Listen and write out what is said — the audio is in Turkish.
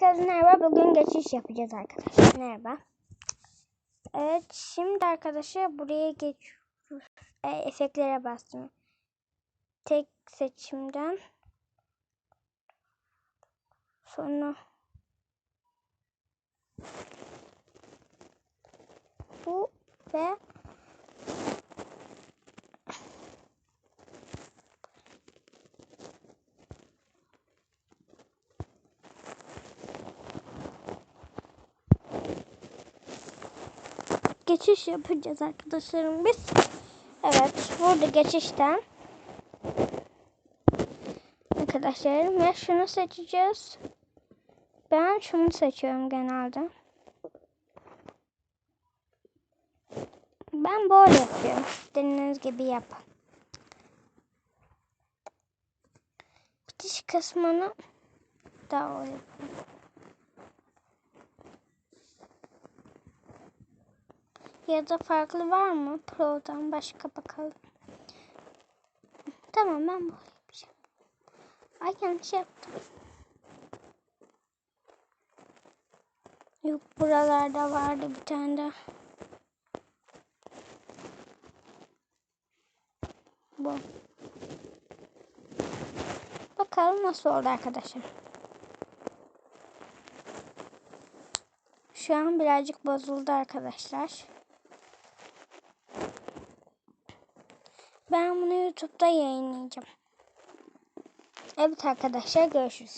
Herkese merhaba. Bugün geçiş yapacağız arkadaşlar. Merhaba. Evet. Şimdi arkadaşlar buraya geçiyoruz. E, efektlere bastım. Tek seçimden. Sonra bu ve geçiş yapacağız arkadaşlarım biz. Evet burada geçişten arkadaşlarım ya şunu seçeceğiz. Ben şunu seçiyorum genelde. Ben böyle yapıyorum. Dediğiniz gibi yapın. Bitiş kısmını da o yapıyorum. Ya da farklı var mı? Pro'dan başka bakalım. Tamam ben böyle yapacağım. Ay yanlış yaptım. Yok buralarda vardı bir tane daha. Bu. Bakalım nasıl oldu arkadaşlar. Şu an birazcık bozuldu arkadaşlar. Ben bunu YouTube'da yayınlayacağım. Evet arkadaşlar görüşürüz.